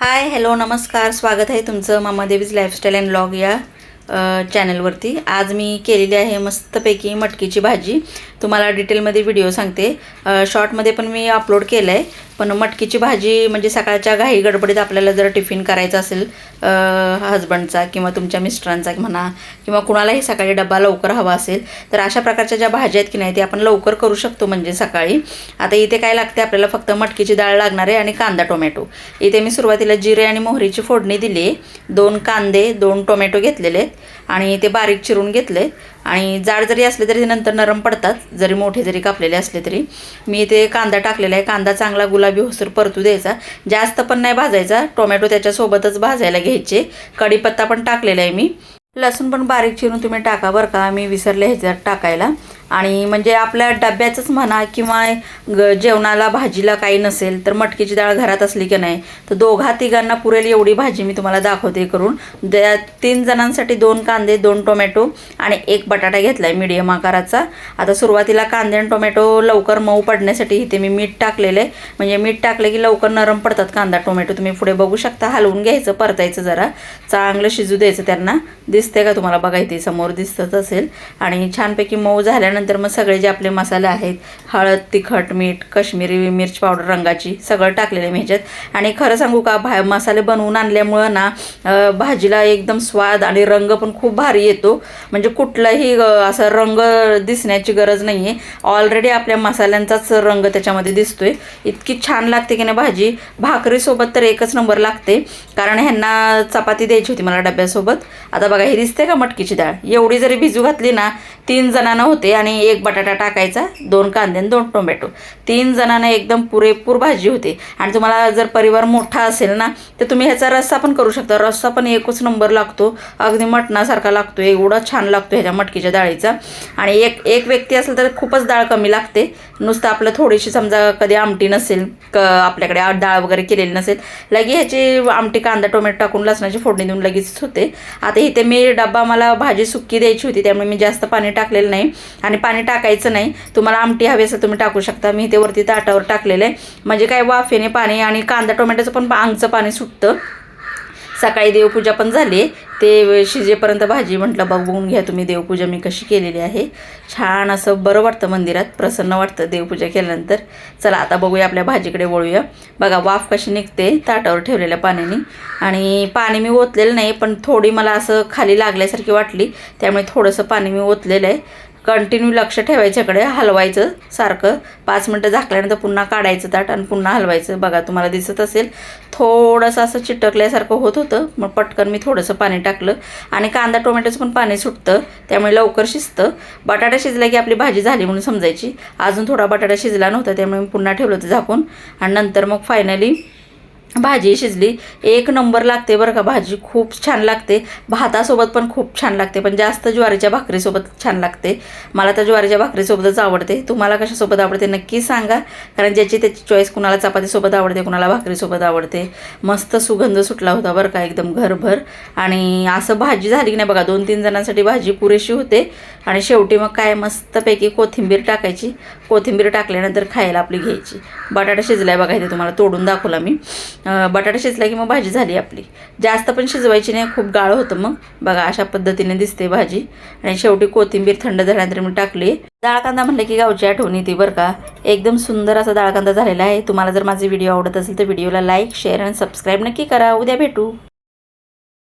Hi hello नमस्कार. स्वागत आहे तुमचं मामादेवीज लाईफस्टाईल अँड ब्लॉग या चॅनलवरती आज मी केलेली आहे मस्तपैकी मटकीची भाजी. तुम्हाला डिटेलमध्ये व्हिडिओ सांगते. शॉर्टमध्ये पण मी अपलोड केलं आहे पण मटकीची भाजी म्हणजे सकाळच्या घाई गडबडीत आपल्याला जर टिफिन करायचा असेल हजबंडचा किंवा तुमच्या मिस्टरांचा म्हणा किंवा कुणालाही सकाळी डबा लवकर हवा असेल तर अशा प्रकारच्या ज्या भाज्या आहेत की नाही ते आपण लवकर करू शकतो म्हणजे सकाळी. आता इथे काय लागते आपल्याला फक्त मटकीची डाळ लागणार आहे आणि कांदा टोमॅटो. इथे मी सुरुवातीला जिरे आणि मोहरीची फोडणी दिली आहे दोन कांदे दोन टोमॅटो घेतलेले आहेत आणि ते बारीक चिरून घेतले आणि जाड जरी असले तरी ते नंतर नरम पडतात. जरी मोठे जरी कापलेले असले तरी. मी ते कांदा टाकलेला आहे. कांदा चांगला गुलाबी होसर परतू द्यायचा. जास्त पण नाही भाजायचा. टोमॅटो त्याच्यासोबतच भाजायला घ्यायचे. कढीपत्ता पण टाकलेला आहे मी. लसूण पण बारीक चिरून तुम्ही टाका बरं का. मी विसरले ह्याच्यात टाकायला. आणि म्हणजे आपल्या डब्याचंच म्हणा किंवा ग जेवणाला भाजीला काही नसेल तर मटकीची डाळ घरात असली की नाही तर दोघा तिघांना पुरेल एवढी भाजी मी तुम्हाला दाखवते करून. द्या तीन जणांसाठी दोन कांदे दोन टोमॅटो आणि एक बटाटा घेतला आहे मीडियम आकाराचा. आता सुरुवातीला कांदे आणि टोमॅटो लवकर मऊ पडण्यासाठी इथे मी मीठ टाकलेलं. आहे म्हणजे मीठ टाकलं की लवकर नरम पडतात कांदा टोमॅटो. तुम्ही पुढे बघू शकता हलवून घ्यायचं परतायचं जरा. चांगलं शिजू द्यायचं त्यांना. दिसते का तुम्हाला? बघा इथे समोर दिसतच असेल. आणि छानपैकी मऊ झाल्यानंतर मग सगळे जे आपले मसाले आहेत हळद तिखट मीठ कश्मीरी मिरच पावडर रंगाची सगळं टाकलेलं आहे मी ह्याच्यात. आणि खरं सांगू का भा मसाले बनवून आणल्यामुळं ना भाजीला एकदम स्वाद आणि रंग पण खूप भारी येतो. म्हणजे कुठलाही असा रंग दिसण्याची गरज नाही आहे ऑलरेडी आपल्या मसाल्यांचाच रंग त्याच्यामध्ये दिसतो आहे इतकी छान लागते की नाही भाजी. भाकरीसोबत तर एकच नंबर लागते. कारण ह्यांना चपाती द्यायची होती मला डब्यासोबत. आता बघा हे दिसते का मटकीची डाळ? एवढी जरी भिजू घातली ना तीन जणांना होते आणि आणि एक बटाटा टाकायचा दोन कांदे आणि दोन टोमॅटो. तीन जणांना एकदम पुरेपूर भाजी होते. आणि तुम्हाला जर परिवार मोठा असेल ना तर तुम्ही ह्याचा रस्सा पण करू शकता. रस्सा पण एकच नंबर लागतो. अगदी मटणासारखा लागतो. एवढा छान लागतो ह्याच्या मटकीच्या डाळीचा. आणि एक एक व्यक्ती असेल तर खूपच डाळ कमी लागते. नुसतं आपलं थोडीशी समजा कधी आमटी नसेल क आपल्याकडे डाळ वगैरे केलेली नसेल लगे ह्याची आमटी कांदा टोमॅटो टाकून लसणाची फोडणी देऊन लगेच होते. आता इथे मी डब्बा मला भाजी सुक्की द्यायची होती त्यामुळे मी जास्त पाणी टाकलेलं नाही. आणि पाणी टाकायचं नाही. तुम्हाला आमटी हवी असेल तुम्ही टाकू शकता. मी ते वरती ताटावर टाकलेलं आहे. म्हणजे काय वाफेने पाणी आणि कांदा टोमॅटोचं पण अंगचं पाणी सुटतं. सकाळी देवपूजा पण झाली ते शिजेपर्यंत भाजी म्हटलं बघून घ्या तुम्ही देवपूजा मी कशी केलेली आहे. छान असं बरं वाटतं मंदिरात. प्रसन्न वाटतं देवपूजा केल्यानंतर. चला आता बघूया आपल्या भाजीकडे वळूया. बघा वाफ कशी निघते ताटावर ठेवलेल्या पाण्याने. आणि पाणी मी ओतलेलं नाही पण थोडी मला असं खाली लागल्यासारखी वाटली. त्यामुळे थोडंसं पाणी मी ओतलेलं आहे. कंटिन्यू लक्ष ठेवायच्याकडे हलवायचं सारखं. पाच मिनटं झाकल्यानंतर पुन्हा काढायचं ताट आणि पुन्हा हलवायचं. बघा तुम्हाला दिसत असेल थोडंसं असं चिटकल्यासारखं होत होतं. मग पटकन मी थोडंसं पाणी टाकलं. आणि कांदा टोमॅटोचं पण पाणी सुटतं त्यामुळे लवकर शिजतं. बटाटा शिजला की आपली भाजी झाली म्हणून समजायची. अजून थोडा बटाटा शिजला नव्हता त्यामुळे मी पुन्हा ठेवलं होतं झाकून. आणि नंतर मग फायनली भाजी शिजली. एक नंबर लागते बरं का भाजी. खूप छान लागते. भातासोबत पण खूप छान लागते. पण जास्त ज्वारीच्या भाकरीसोबत छान लागते. मला तर ज्वारीच्या भाकरीसोबतच आवडते. तुम्हाला कशासोबत आवडते नक्की सांगा. कारण ज्याची त्याची चॉईस कुणाला चपातीसोबत आवडते कुणाला भाकरीसोबत आवडते. मस्त सुगंध सुटला होता बरं का एकदम घरभर. आणि असं भाजी झाली की नाही बघा दोन तीन जणांसाठी भाजी पुरेशी होते. आणि शेवटी मग काय मस्तपैकी कोथिंबीर टाकायची. कोथिंबीर टाकल्यानंतर खायला आपली घ्यायची. बटाटा शिजलाय बघा इथे तुम्हाला तोडून दाखवला मी. बटाटा शिजला की मग भाजी झाली आपली. जास्त पण शिजवायची नाही खूप गाळ होतं मग. बघा अशा पद्धतीने दिसते भाजी. आणि शेवटी कोथिंबीर थंड झाल्यानंतर मी टाकली. डाळ कांदा म्हणलं की गावची आठवण येते बरं का. एकदम सुंदर असा डाळ कांदा झालेला आहे. तुम्हाला जर माझे व्हिडिओ आवडत असेल तर व्हिडिओला लाईक शेअर आणि सबस्क्राईब नक्की करा. उद्या भेटू.